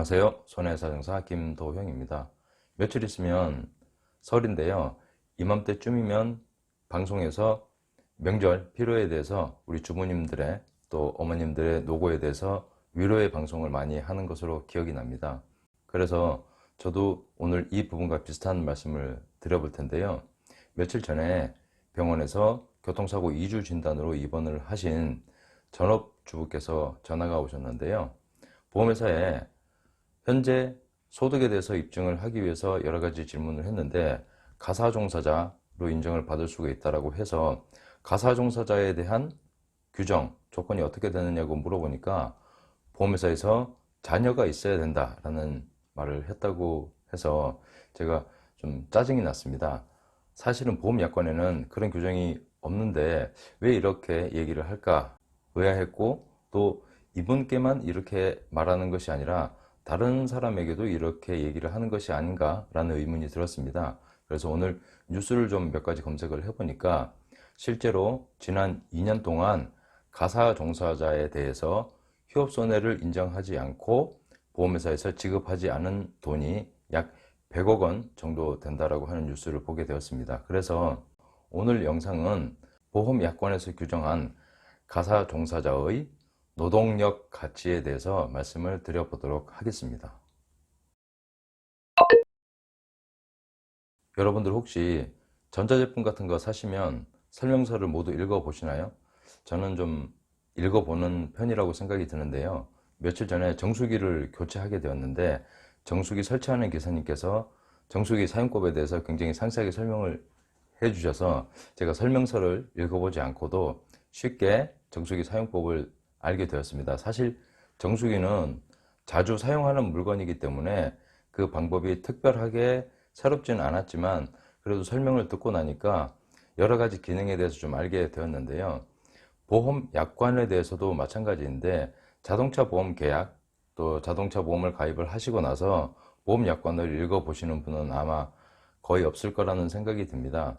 안녕하세요. 손해사정사 김도형입니다. 며칠 있으면 설인데요. 이맘때쯤이면 방송에서 명절 필요에 대해서 우리 주부님들의 또 어머님들의 노고에 대해서 위로의 방송을 많이 하는 것으로 기억이 납니다. 그래서 저도 오늘 이 부분과 비슷한 말씀을 드려볼 텐데요. 며칠 전에 병원에서 교통사고 2주 진단으로 입원을 하신 전업주부께서 전화가 오셨는데요. 보험회사에 현재 소득에 대해서 입증을 하기 위해서 여러 가지 질문을 했는데 가사종사자로 인정을 받을 수가 있다고 해서 가사종사자에 대한 규정, 조건이 어떻게 되느냐고 물어보니까 보험회사에서 자녀가 있어야 된다라는 말을 했다고 해서 제가 좀 짜증이 났습니다. 사실은 보험약관에는 그런 규정이 없는데 왜 이렇게 얘기를 할까 의아했고 또 이분께만 이렇게 말하는 것이 아니라 다른 사람에게도 이렇게 얘기를 하는 것이 아닌가라는 의문이 들었습니다. 그래서 오늘 뉴스를 좀 몇 가지 검색을 해보니까 실제로 지난 2년 동안 가사 종사자에 대해서 휴업 손해를 인정하지 않고 보험회사에서 지급하지 않은 돈이 약 100억 원 정도 된다라고 하는 뉴스를 보게 되었습니다. 그래서 오늘 영상은 보험 약관에서 규정한 가사 종사자의 노동력 가치에 대해서 말씀을 드려보도록 하겠습니다. 여러분들 혹시 전자제품 같은 거 사시면 설명서를 모두 읽어보시나요? 저는 좀 읽어보는 편이라고 생각이 드는데요. 며칠 전에 정수기를 교체하게 되었는데 정수기 설치하는 기사님께서 정수기 사용법에 대해서 굉장히 상세하게 설명을 해주셔서 제가 설명서를 읽어보지 않고도 쉽게 정수기 사용법을 알게 되었습니다. 사실 정수기는 자주 사용하는 물건이기 때문에 그 방법이 특별하게 새롭지는 않았지만 그래도 설명을 듣고 나니까 여러 가지 기능에 대해서 좀 알게 되었는데요. 보험 약관에 대해서도 마찬가지인데 자동차 보험 계약 또 자동차 보험을 가입을 하시고 나서 보험 약관을 읽어 보시는 분은 아마 거의 없을 거라는 생각이 듭니다.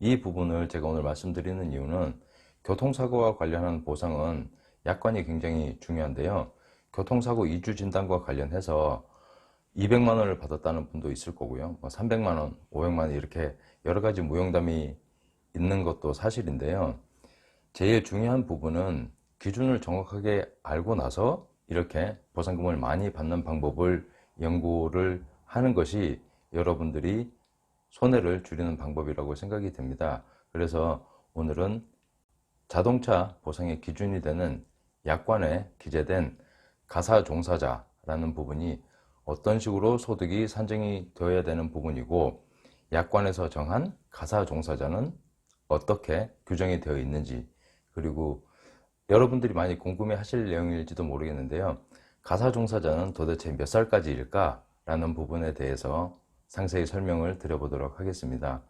이 부분을 제가 오늘 말씀드리는 이유는 교통사고와 관련한 보상은 약관이 굉장히 중요한데요. 교통사고 2주 진단과 관련해서 200만 원을 받았다는 분도 있을 거고요. 뭐 300만 원, 500만 원 이렇게 여러 가지 무용담이 있는 것도 사실인데요. 제일 중요한 부분은 기준을 정확하게 알고 나서 이렇게 보상금을 많이 받는 방법을 연구를 하는 것이 여러분들이 손해를 줄이는 방법이라고 생각이 됩니다. 그래서 오늘은 자동차 보상의 기준이 되는 약관에 기재된 가사 종사자라는 부분이 어떤 식으로 소득이 산정이 되어야 되는 부분이고 약관에서 정한 가사 종사자는 어떻게 규정이 되어 있는지 그리고 여러분들이 많이 궁금해 하실 내용일지도 모르겠는데요. 가사 종사자는 도대체 몇 살까지 일까? 라는 부분에 대해서 상세히 설명을 드려보도록 하겠습니다.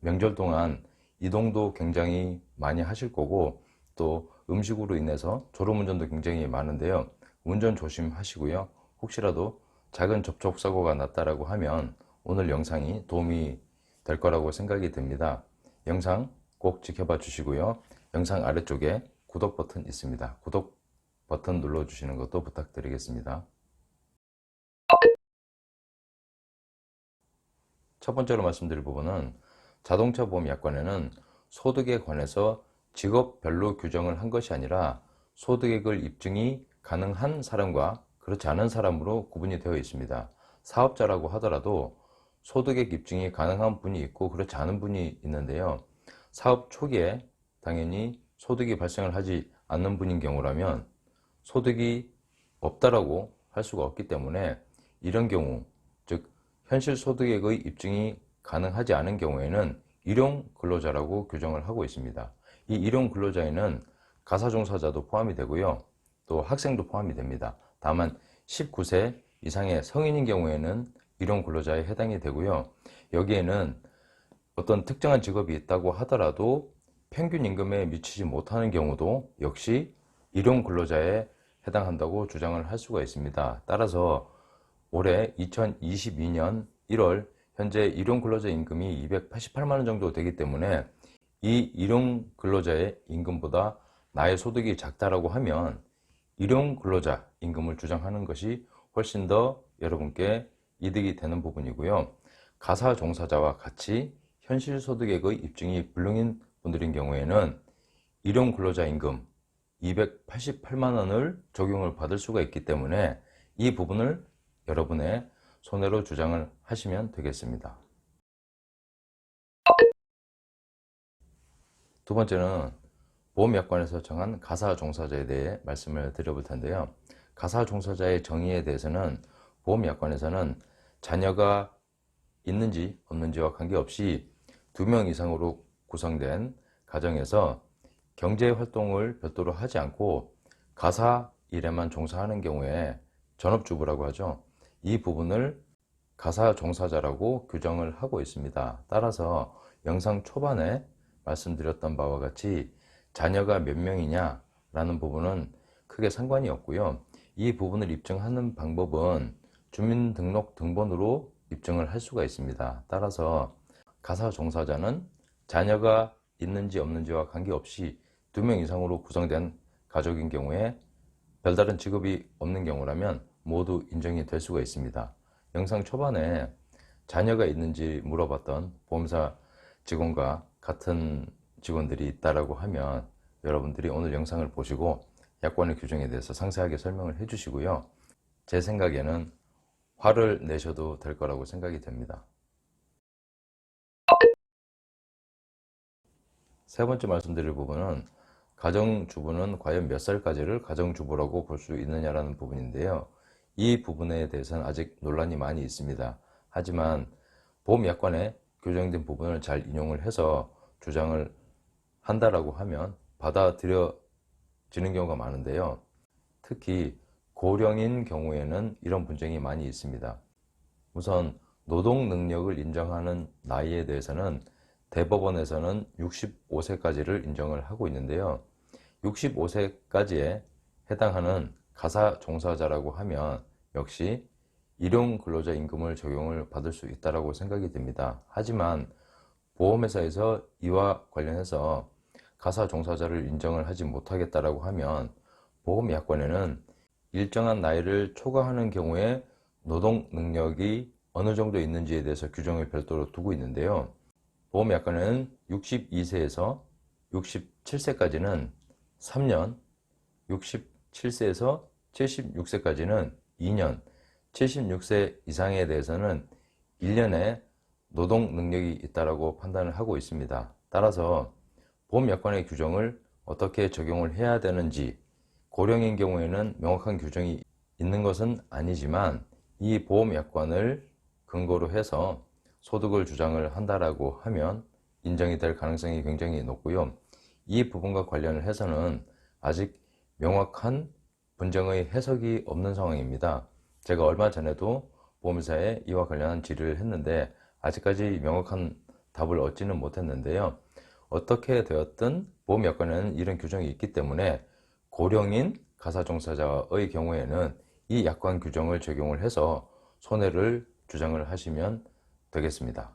명절 동안 이동도 굉장히 많이 하실 거고 또 음식으로 인해서 졸음운전도 굉장히 많은데요. 운전 조심하시고요. 혹시라도 작은 접촉사고가 났다라고 하면 오늘 영상이 도움이 될 거라고 생각이 듭니다. 영상 꼭 지켜봐 주시고요. 영상 아래쪽에 구독 버튼 있습니다. 구독 버튼 눌러주시는 것도 부탁드리겠습니다. 첫 번째로 말씀드릴 부분은 자동차 보험 약관에는 소득에 관해서 직업별로 규정을 한 것이 아니라 소득액을 입증이 가능한 사람과 그렇지 않은 사람으로 구분이 되어 있습니다. 사업자라고 하더라도 소득액 입증이 가능한 분이 있고 그렇지 않은 분이 있는데요. 사업 초기에 당연히 소득이 발생을 하지 않는 분인 경우라면 소득이 없다라고 할 수가 없기 때문에 이런 경우 즉 현실 소득액의 입증이 가능하지 않은 경우에는 일용 근로자라고 규정을 하고 있습니다. 이 일용 근로자에는 가사 종사자도 포함이 되고요. 또 학생도 포함이 됩니다. 다만 19세 이상의 성인인 경우에는 일용 근로자에 해당이 되고요. 여기에는 어떤 특정한 직업이 있다고 하더라도 평균 임금에 미치지 못하는 경우도 역시 일용 근로자에 해당한다고 주장을 할 수가 있습니다. 따라서 올해 2022년 1월 현재 일용 근로자 임금이 288만 원 정도 되기 때문에 이 일용 근로자의 임금보다 나의 소득이 작다라고 하면 일용 근로자 임금을 주장하는 것이 훨씬 더 여러분께 이득이 되는 부분이고요. 가사 종사자와 같이 현실 소득액의 입증이 불능인 분들인 경우에는 일용 근로자 임금 288만 원을 적용을 받을 수가 있기 때문에 이 부분을 여러분의 손해로 주장을 하시면 되겠습니다. 두 번째는 보험약관에서 정한 가사 종사자에 대해 말씀을 드려볼 텐데요. 가사 종사자의 정의에 대해서는 보험약관에서는 자녀가 있는지 없는지와 관계없이 두 명 이상으로 구성된 가정에서 경제 활동을 별도로 하지 않고 가사 일에만 종사하는 경우에 전업주부라고 하죠. 이 부분을 가사 종사자라고 규정을 하고 있습니다. 따라서 영상 초반에 말씀드렸던 바와 같이 자녀가 몇 명이냐 라는 부분은 크게 상관이 없고요. 이 부분을 입증하는 방법은 주민등록 등본으로 입증을 할 수가 있습니다. 따라서 가사 종사자는 자녀가 있는지 없는지와 관계없이 두 명 이상으로 구성된 가족인 경우에 별다른 직업이 없는 경우라면 모두 인정이 될 수가 있습니다. 영상 초반에 자녀가 있는지 물어봤던 보험사 직원과 같은 직원들이 있다라고 하면 여러분들이 오늘 영상을 보시고 약관의 규정에 대해서 상세하게 설명을 해 주시고요. 제 생각에는 화를 내셔도 될 거라고 생각이 됩니다. 세 번째 말씀드릴 부분은 가정주부는 과연 몇 살까지를 가정주부라고 볼 수 있느냐라는 부분인데요. 이 부분에 대해서는 아직 논란이 많이 있습니다. 하지만 보험 약관에 규정된 부분을 잘 인용을 해서 주장을 한다라고 하면 받아들여지는 경우가 많은데요. 특히 고령인 경우에는 이런 분쟁이 많이 있습니다. 우선 노동 능력을 인정하는 나이에 대해서는 대법원에서는 65세까지를 인정을 하고 있는데요. 65세까지에 해당하는 가사 종사자라고 하면 역시 일용 근로자 임금을 적용을 받을 수 있다고 생각이 됩니다. 하지만 보험회사에서 이와 관련해서 가사 종사자를 인정을 하지 못하겠다라고 하면 보험약관에는 일정한 나이를 초과하는 경우에 노동 능력이 어느 정도 있는지에 대해서 규정을 별도로 두고 있는데요. 보험약관에는 62세에서 67세까지는 3년, 67세에서 76세까지는 2년, 76세 이상에 대해서는 1년의 노동 능력이 있다고 판단을 하고 있습니다. 따라서 보험 약관의 규정을 어떻게 적용을 해야 되는지 고령인 경우에는 명확한 규정이 있는 것은 아니지만 이 보험 약관을 근거로 해서 소득을 주장을 한다라고 하면 인정이 될 가능성이 굉장히 높고요. 이 부분과 관련을 해서는 아직 명확한 분쟁의 해석이 없는 상황입니다. 제가 얼마 전에도 보험사에 이와 관련한 질의를 했는데 아직까지 명확한 답을 얻지는 못했는데요. 어떻게 되었든 보험약관에는 이런 규정이 있기 때문에 고령인 가사종사자의 경우에는 이 약관 규정을 적용을 해서 손해를 주장을 하시면 되겠습니다.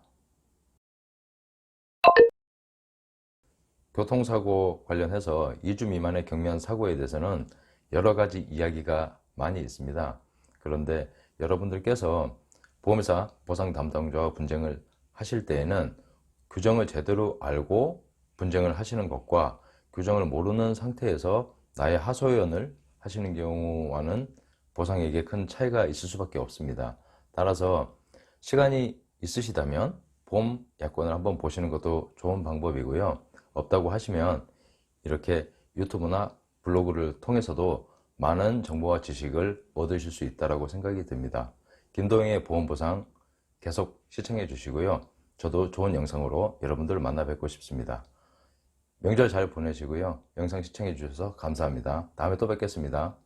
교통사고 관련해서 2주 미만의 경미한 사고에 대해서는 여러 가지 이야기가 많이 있습니다. 그런데 여러분들께서 보험회사 보상 담당자와 분쟁을 하실 때에는 규정을 제대로 알고 분쟁을 하시는 것과 규정을 모르는 상태에서 나의 하소연을 하시는 경우와는 보상액에 큰 차이가 있을 수밖에 없습니다. 따라서 시간이 있으시다면 보험 약관을 한번 보시는 것도 좋은 방법이고요. 없다고 하시면 이렇게 유튜브나 블로그를 통해서도 많은 정보와 지식을 얻으실 수 있다고 생각이 듭니다. 김동영의 보험보상 계속 시청해 주시고요. 저도 좋은 영상으로 여러분들을 만나 뵙고 싶습니다. 명절 잘 보내시고요. 영상 시청해 주셔서 감사합니다. 다음에 또 뵙겠습니다.